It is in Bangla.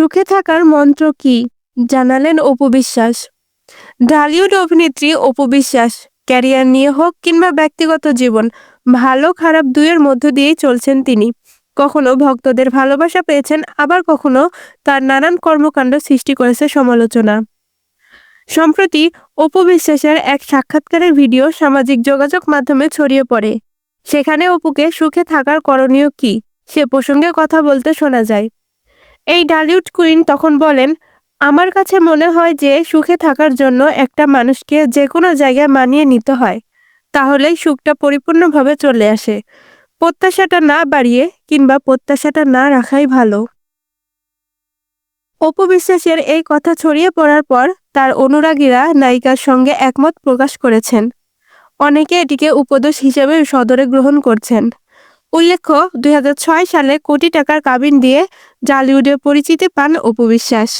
সুখে থাকার মন্ত্র কি? জানালেন অপু বিশ্বাস। ঢালিউড অভিনেত্রী অপু বিশ্বাস, ক্যারিয়ার নিয়ে হোক কিংবা ব্যক্তিগত জীবন, ভালো খারাপ দুইয়ের মধ্য দিয়েই চলছেন তিনি। কখনো ভক্তদের ভালোবাসা পেয়েছেন, আবার কখনো তার নানান কর্মকাণ্ড সৃষ্টি করেছে সমালোচনা। সম্প্রতি অপু বিশ্বাসের এক সাক্ষাৎকারের ভিডিও সামাজিক যোগাযোগ মাধ্যমে ছড়িয়ে পড়ে। সেখানে অপুকে সুখে থাকার করণীয় কি, সে প্রসঙ্গে কথা বলতে শোনা যায়। এই ডালিউড কুইন তখন বলেন, আমার কাছে মনে হয় যে সুখে থাকার জন্য একটা মানুষকে যে কোনো জায়গায় মানিয়ে নিতে হয়, তাহলেই সুখটা পরিপূর্ণভাবে চলে আসে। প্রত্যাশাটা না বাড়িয়ে কিংবা প্রত্যাশাটা না রাখাই ভালো। অপু বিশ্বাসের এই কথা ছড়িয়ে পড়ার পর তার অনুরাগীরা নায়িকার সঙ্গে একমত প্রকাশ করেছেন। অনেকে এটিকে উপদেশ হিসেবে সদরে গ্রহণ করছেন। উল্লেখ্য দুই হাজার ছয় সালে কোটি টাকার কাবিন দিয়ে জালিউডের পরিচিতি পান অপু বিশ্বাস।